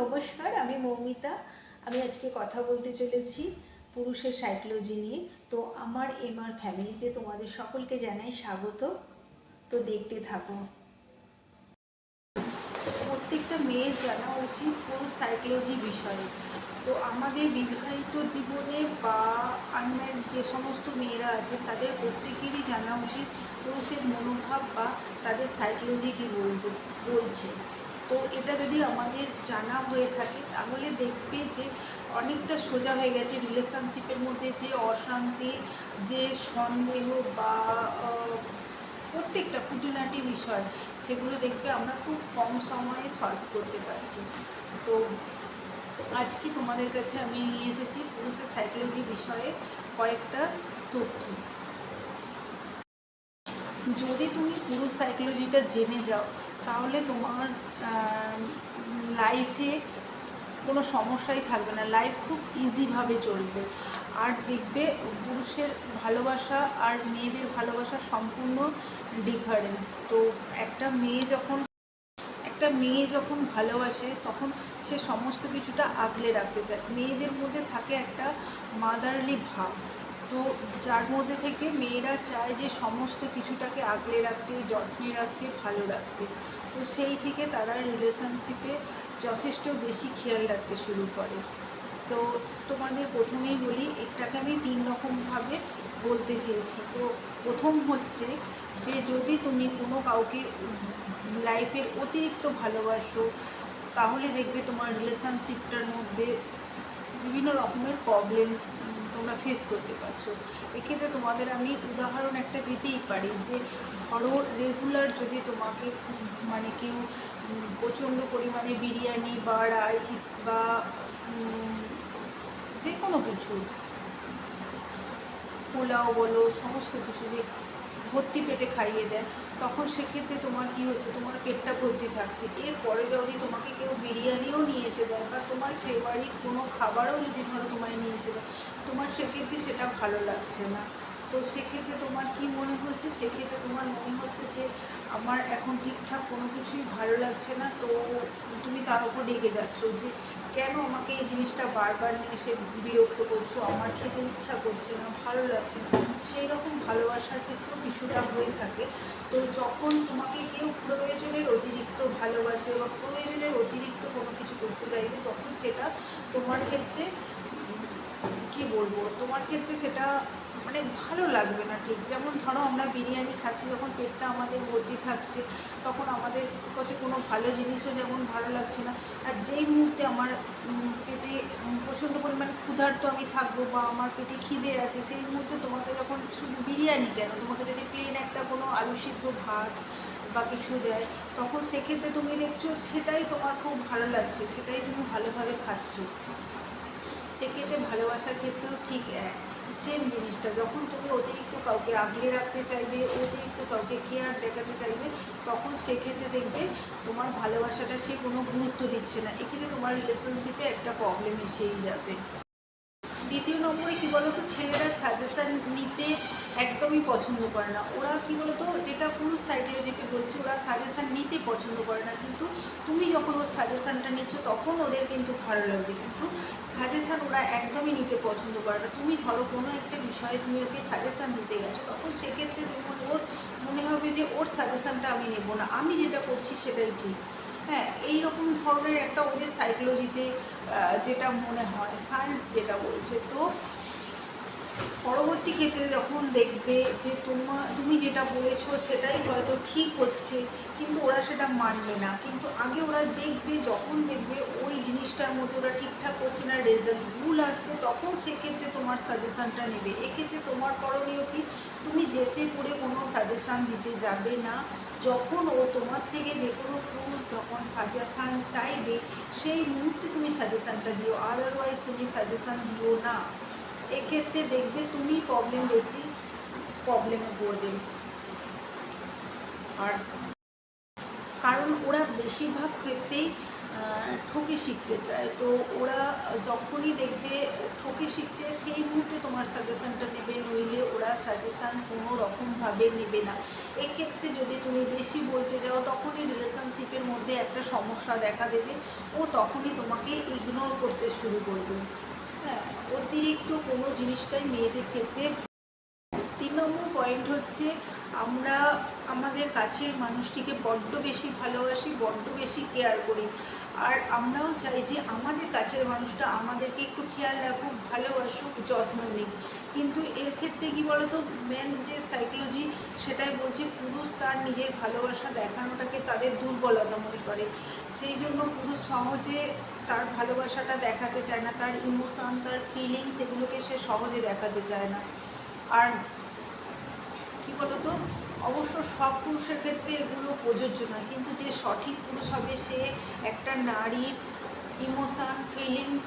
নমস্কার, আমি মৌমিতা। আমি আজকে কথা বলতে চলেছি পুরুষের সাইকোলজি নিয়ে। তো আমার এমআর ফ্যামিলিতে তোমাদের সকলকে জানাই স্বাগত। তো দেখতে থাকো। প্রত্যেকটা মেয়ের জানা উচিত পুরুষ সাইকোলজি বিষয়ে। তো আমাদের বিবাহিত জীবনে বা আনম্যারিড যে সমস্ত মেয়েরা আছে, তাদের প্রত্যেকেরই জানা উচিত পুরুষের মনোভাব বা তাদের সাইকোলজি কী বলতে, বলছে। তো এটা যদি আমাদের জানা হয়ে থাকে, তাহলে দেখবে যে অনেকটা সোজা হয়ে গেছে রিলেশনশিপের মধ্যে যে অশান্তি, যে সন্দেহ বা প্রত্যেকটা খুঁটিনাটি বিষয়, সেগুলো দেখবে আমরা খুব কম সময়ে সলভ করতে পারছি। তো আজকে তোমাদের কাছে আমি নিয়ে এসেছি পুরুষের সাইকোলজি বিষয়ে কয়েকটা তথ্য। যদি তুমি পুরুষ সাইকোলজিটা জেনে যাও, তাহলে তোমার লাইফে কোনো সমস্যাই থাকবে না। লাইফ খুব ইজিভাবে চলবে। আর দেখবে পুরুষের ভালোবাসা আর মেয়েদের ভালোবাসা সম্পূর্ণ ডিফারেন্স তো একটা মেয়ে যখন, একটা মেয়ে যখন ভালোবাসে, তখন সে সমস্ত কিছুটা আগলে রাখতে চায়। মেয়েদের মধ্যে থাকে একটা মাদারলি ভাব। তো যার মধ্যে থেকে মেয়েরা চায় যে সমস্ত কিছুটাকে আগলে রাখতে, যত্নে রাখতে, ভালো রাখতে। তো সেই থেকে তারা রিলেশনশিপে যথেষ্ট বেশি খেয়াল রাখতে শুরু করে। তো তোমাদের প্রথমেই বলি, এটাকে আমি তিন রকমভাবে বলতে চেয়েছি। তো প্রথম হচ্ছে যে, যদি তুমি কোনো কাউকে লাইফের অতিরিক্ত ভালোবাসো, তাহলে দেখবে তোমার রিলেশনশিপটার মধ্যে বিভিন্ন রকমের প্রবলেম তোমরা ফেস করতে পারছ। এক্ষেত্রে তোমাদের আমি উদাহরণ একটা দিতেই পারি যে, ধরো রেগুলার যদি তোমাকে মানে কেউ প্রচণ্ড পরিমাণে বিরিয়ানি বা রাইস বা যে কোনো কিছু, পোলাও বলো, সমস্ত কিছু যে ভর্তি পেটে খাইয়ে দেয়, তখন সেক্ষেত্রে তোমার কি হচ্ছে? তোমার পেটটা ভর্তি থাকছে। এরপরে যদি তোমাকে কেউ বিরিয়ানিও নিয়ে এসে দেয় বা তোমার ফেভারিট কোনো খাবারও যদি ধরো তোমায় নিয়ে এসে দেয়, তোমার সেক্ষেত্রে সেটা ভালো লাগছে না। তো সেক্ষেত্রে তোমার কি মনে হচ্ছে? সেক্ষেত্রে তোমার মনে হচ্ছে যে আমার এখন ঠিকঠাক কোনো কিছুই ভালো লাগছে না, তো তুমি তার উপর ডেকে যাচ্ছ যে কেন আমাকে এই জিনিসটা বারবার নিয়ে এসে বিরক্ত করছ? আমার খেতে ইচ্ছা করছে না, ভালো লাগছে না। সেই রকম ভালোবাসার ক্ষেত্রেও কিছুটা হয়ে থাকে। তো যখন তোমাকে কেউ প্রয়োজনের অতিরিক্ত ভালোবাসবে বা প্রয়োজনের অতিরিক্ত কোনো কিছু করতে চাইবে, তখন সেটা তোমার ক্ষেত্রে কি বলব? তোমার ক্ষেত্রে সেটা মানে ভালো লাগবে না ঠিক। যেমন ধরো আমরা বিরিয়ানি খাচ্ছি, যখন পেটটা আমাদের ভর্তি থাকছে, তখন আমাদের কাছে কোনো ভালো জিনিসও যেমন ভালো লাগছে না। আর যেই মুহূর্তে আমার পেটে প্রচণ্ড পরিমাণে ক্ষুধার্ত আমি থাকব বা আমার পেটে খিদে আছে, সেই মুহূর্তে তোমাকে যখন শুধু বিরিয়ানি কেন, তোমাকে যদি প্লেন একটা কোনো আলু সিদ্ধ ভাত বা কিছু দেয়, তখন সেক্ষেত্রে তুমি দেখছ সেটাই তোমার খুব ভালো লাগছে, সেটাই তুমি ভালোভাবে খাচ্ছ। সেক্ষেত্রে ভালোবাসার ক্ষেত্রেও ঠিক এক। সেম জিনিসটা। যখন তুমি অতিরিক্ত কাউকে আগলে রাখতে চাইবে, অতিরিক্ত কাউকে কেয়ার দেখাতে চাইবে, তখন সেক্ষেত্রে দেখবে তোমার ভালোবাসাটা সে কোনো গুরুত্ব দিচ্ছে না। এখানে তোমার রিলেশনশিপে একটা প্রবলেম এসেই যাবে। দ্বিতীয় নম্বরে কী তো ছেলেরা সাজেশান নিতে একদমই পছন্দ করে না। ওরা কী বলতো, যেটা পুরুষ সাইকোলজিতে বলছে, ওরা সাজেশান নিতে পছন্দ করে না। কিন্তু তুমি যখন ওর সাজেশানটা নিচ্ছ, তখন ওদের কিন্তু ভালো লাগছে কিন্তু সাজেশান ওরা একদমই নিতে পছন্দ করে না। তুমি ধরো, কোনো একটা বিষয়ে তুমি ওকে সাজেশান দিতে গেছো, তখন সেক্ষেত্রে দেখুন ওর মনে হবে যে ওর সাজেশানটা আমি নেব না। আমি যেটা করছি সেটাই ঠিক। হ্যাঁ এই রকম ধরনের একটা ওদের সাইকোলজিতে যেটা মনে হয় সায়েন্স যেটা বলছে, তো পরবর্তী ক্ষেত্রে যখন দেখবে যে তোমার তুমি যেটা বলেছ সেটাই হয়তো ঠিক হচ্ছে, কিন্তু ওরা সেটা মানবে না। কিন্তু আগে ওরা দেখবে, যখন দেখবে ওই জিনিসটার মধ্যে ওরা ঠিকঠাক করছে না রেজাল্ট ভুল আসছে, তখন সেক্ষেত্রে তোমার সাজেশানটা নেবে। এক্ষেত্রে তোমার করণীয় কি? তুমি যেচে করে কোনো সাজেশান দিতে যাবে না। যখন ও তোমার থেকে যে কোনো প্রুফস যখন সাজেশান চাইবে, সেই মুহূর্তে তুমি সাজেশানটা দিও। আদারওয়াইজ তুমি সাজেশান দিও না। এক্ষেত্রে দেখবে তুমি প্রবলেম বেশি প্রবলেমে পড়বে আর কারণ ওরা বেশিরভাগ ক্ষেত্রেই ঠকে শিখতে চায়। তো ওরা যখনই দেখবে ঠকে শিখছে, সেই মুহূর্তে তোমার সাজেশানটা নেবে, নইলে ওরা সাজেশান কোনো রকমভাবে নেবে না। এক্ষেত্রে যদি তুমি বেশি বলতে যাও, তখনই রিলেশনশিপের মধ্যে একটা সমস্যা দেখা দেবে ও তখনই তোমাকে ইগনোর করতে শুরু করবে। অতিরিক্ত কোনো জিনিসটাই মেয়েদের ক্ষেত্রে তিন নম্বর পয়েন্ট হচ্ছে আমরা, আমাদের কাছের মানুষটিকে বড্ড বেশি ভালোবাসি, বড্ড বেশি কেয়ার করি। আর আমরাও চাই যে আমাদের কাছের মানুষটা আমাদেরকে একটু খেয়াল রাখুক, ভালোবাসুক, যত্ন নিক। কিন্তু এর ক্ষেত্রে কি বলতো মেন যে সাইকোলজি সেটাই বলছে পুরুষ তার নিজের ভালোবাসা দেখানোটাকে তাদের দুর্বলতা মনে করে। সেই জন্য পুরুষ সহজে তার ভালোবাসাটা দেখাতে চায় না, তার ইমোশন তার ফিলিংস এগুলোকে সে সহজে দেখাতে চায় না। আর কি বলতো অবশ্য সব পুরুষের ক্ষেত্রে এগুলো প্রযোজ্য নয়। কিন্তু যে সঠিক পুরুষ হবে সে একটা নারীর ইমোশান ফিলিংস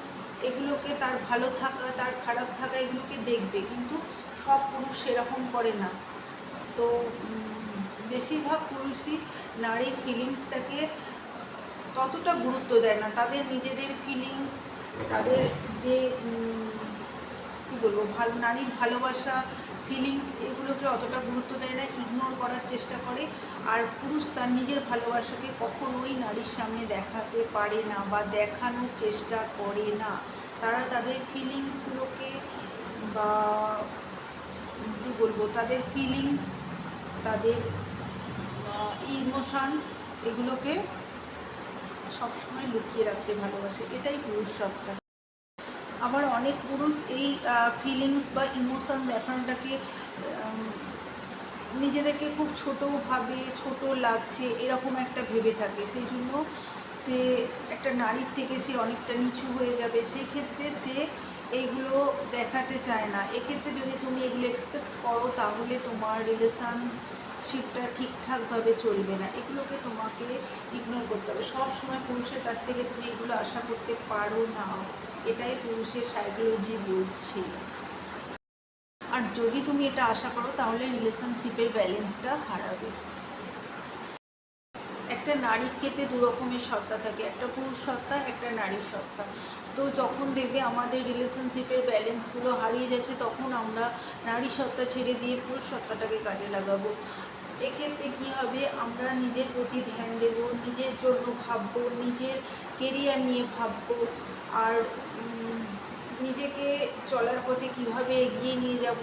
এগুলোকে তার ভালো থাকা, তার খারাপ থাকা এগুলোকে দেখবে। কিন্তু সব পুরুষ সেরকম করে না। তো বেশিরভাগ পুরুষই নারীর ফিলিংসটাকে ততটা গুরুত্ব দেয় না। তাদের নিজেদের ফিলিংস তাদের যে কি বলব, ভালো, নারীর ভালোবাসা ফিলিংস এগুলোকে অতটা গুরুত্ব দেয় না ইগনোর করার চেষ্টা করে। আর পুরুষ তার নিজের ভালোবাসাকে কখনোই নারীর সামনে দেখাতে পারে না বা দেখানোর চেষ্টা করে না। তারা তাদের ফিলিংসগুলোকে বা কী বলব, তাদের ফিলিংস তাদের ইমোশান এগুলোকে সবসময় লুকিয়ে রাখতে ভালোবাসে। এটাই পুরুষ সত্তা। আবার অনেক পুরুষ এই ফিলিংস বা ইমোশন দেখানোটাকে নিজেদেরকে খুব ছোটোভাবে ছোট লাগছে, এরকম একটা ভেবে থাকে। সেই জন্য সে একটা নারীর থেকে সে অনেকটা নিচু হয়ে যাবে। সেক্ষেত্রে সে এইগুলো দেখাতে চায় না। এক্ষেত্রে যদি তুমি এগুলো এক্সপেক্ট করো, তাহলে তোমার রিলেশনশিপটা ঠিকঠাকভাবে চলবে না। এগুলোকে তোমাকে ইগনোর করতে হবে। সব সময় পুরুষের কাছ থেকে তুমি এগুলো আশা করতে পারো না। এটাই পুরুষের সাইকোলজি বলছে। আর যদি তুমি এটা আশা করো, তাহলে রিলেশনশিপের ব্যালেন্সটা হারাবে। একটা নারীর ক্ষেত্রে দু রকমের সত্তা থাকে। একটা পুরুষ সত্তা, একটা নারী সত্তা। তো যখন দেখবে আমাদের রিলেশনশিপের ব্যালেন্সগুলো হারিয়ে যাচ্ছে, তখন আমরা নারী সত্তা ছেড়ে দিয়ে পুরুষ সত্তাটাকে কাজে লাগাবো। এক্ষেত্রে কী হবে? আমরা নিজের প্রতি ধ্যান দেব, নিজের জন্য ভাববো, নিজের কেরিয়ার নিয়ে ভাববো। আর নিজেকে চলার পথে কীভাবে এগিয়ে নিয়ে যাব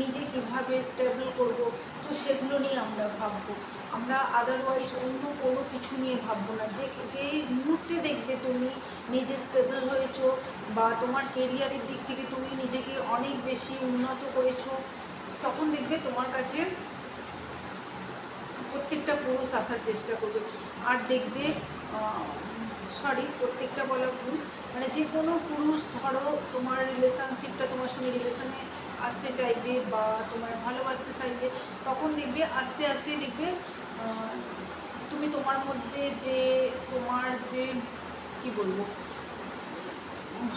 নিজে কীভাবে স্টেবল করব, তো সেগুলো নিয়ে আমরা ভাববো। আমরা আদারওয়াইজ অন্য কোনো কিছু নিয়ে ভাববো না। যে যে মুহূর্তে দেখবে তুমি নিজে স্টেবল হয়েছো বা তোমার কেরিয়ারের দিক থেকে তুমি নিজেকে অনেক বেশি উন্নত করেছ, তখন দেখবে তোমার কাছে প্রত্যেকটা পুরুষ আসার চেষ্টা করবে। আর দেখবে সরি প্রত্যেকটা বলা ভুল মানে যে কোনো পুরুষ ধরো তোমার রিলেশনশিপটা তোমার সঙ্গে রিলেশনে আসতে চাইবে বা তোমায় ভালোবাসতে চাইবে, তখন দেখবে আস্তে আস্তে দেখবে তুমি তোমার মধ্যে যে তোমার যে, কি বলব,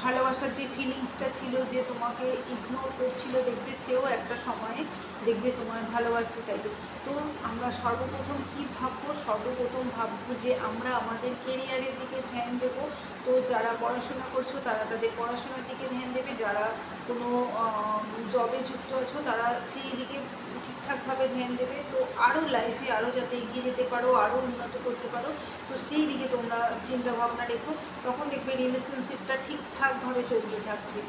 ভালোবাসার যে ফিলিংসটা ছিল, যে তোমাকে ইগনোর করছিল, দেখবে সেও একটা সময়ে দেখবে তোমার ভালোবাসতে চাইবে। তো আমরা সর্বপ্রথম কি ভাববো? সর্বপ্রথম ভাববো যে আমরা আমাদের কেরিয়ারের দিকে ধ্যান দেবো। তো যারা পড়াশোনা করছ, তারা তাদের পড়াশোনার দিকে ধ্যান দেবে। যারা কোনো জবে যুক্ত আছো, তারা সেই দিকে ঠিকঠাকভাবে ধ্যান দেবে, তো আরও লাইফে আরও যাতে এগিয়ে যেতে পারো আরও উন্নত করতে পারো, তো সেই দিকে তোমরা চিন্তা ভাবনা রেখো। তখন দেখবে রিলেশনশিপটা ঠিকঠাকভাবে চলতে থাকছে।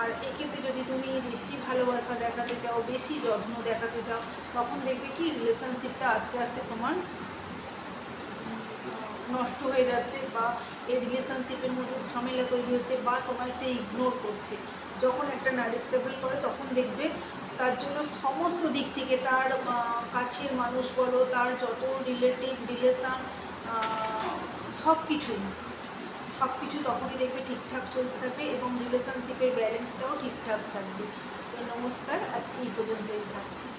আর এক্ষেত্রে যদি তুমি বেশি ভালোবাসা দেখাতে চাও, বেশি যত্ন দেখাতে চাও, তখন দেখবে কি রিলেশনশিপটা আস্তে আস্তে তোমার নষ্ট হয়ে যাচ্ছে বা এই রিলেশনশিপের মধ্যে ঝামেলা তৈরি হচ্ছে বা তোমায় সে ইগনোর করছে। যখন একটা নারী স্টেবল করে, তখন দেখবে তার জন্য সমস্ত দিক থেকে তার কাছের মানুষ বলো, তার যত রিলেটিভ রিলেশান সব কিছুই সব কিছু তখনই দেখবে ঠিকঠাক চলতে থাকবে এবং রিলেশনশিপের ব্যালেন্সটাও ঠিকঠাক থাকবে। তো নমস্কার, আজ এই পর্যন্তই থাকবে